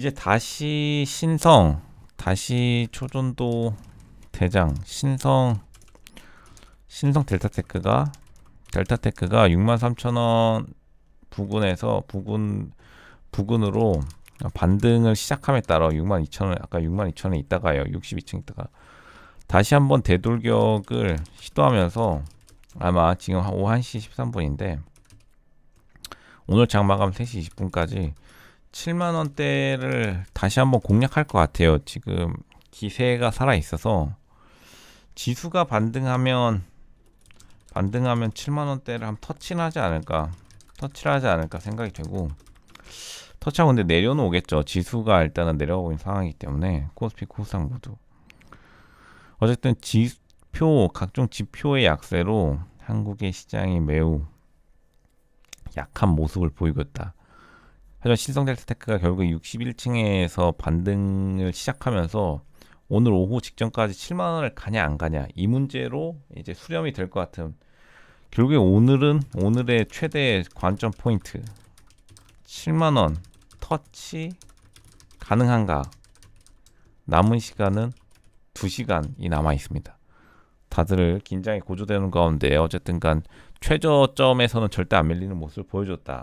이제 다시 신성, 다시 초전도 대장, 신성, 신성 델타테크가 델타테크가 63,000원 부근에서 부근 부근으로 반등을 시작함에 따라 62,000원 아까 62,000원에 있다가요. 62층 있다가 다시 한번 되돌격을 시도하면서 아마 지금 한 오후 1시 13분인데 오늘 장 마감 3시 20분까지 7만 원대를 다시 한번 공략할 것 같아요. 지금 기세가 살아 있어서 지수가 반등하면 반등하면 7만 원대를 한번 터치를 하지 않을까 터치를 하지 않을까 생각이 되고 터치하고 근데 내려는 오겠죠. 지수가 일단은 내려가고 있는 상황이기 때문에 코스피 코스닥 모두 어쨌든 지표 각종 지표의 약세로 한국의 시장이 매우 약한 모습을 보이고 있다. 하지만 신성 델타테크가 결국 61층에서 반등을 시작하면서 오늘 오후 직전까지 7만 원을 가냐 안 가냐 이 문제로 이제 수렴이 될 것 같은 결국에 오늘은 오늘의 최대 관점 포인트 7만 원 터치 가능한가 남은 시간은 2시간이 남아 있습니다. 다들 긴장이 고조되는 가운데 어쨌든 간 최저점에서는 절대 안 밀리는 모습을 보여줬다.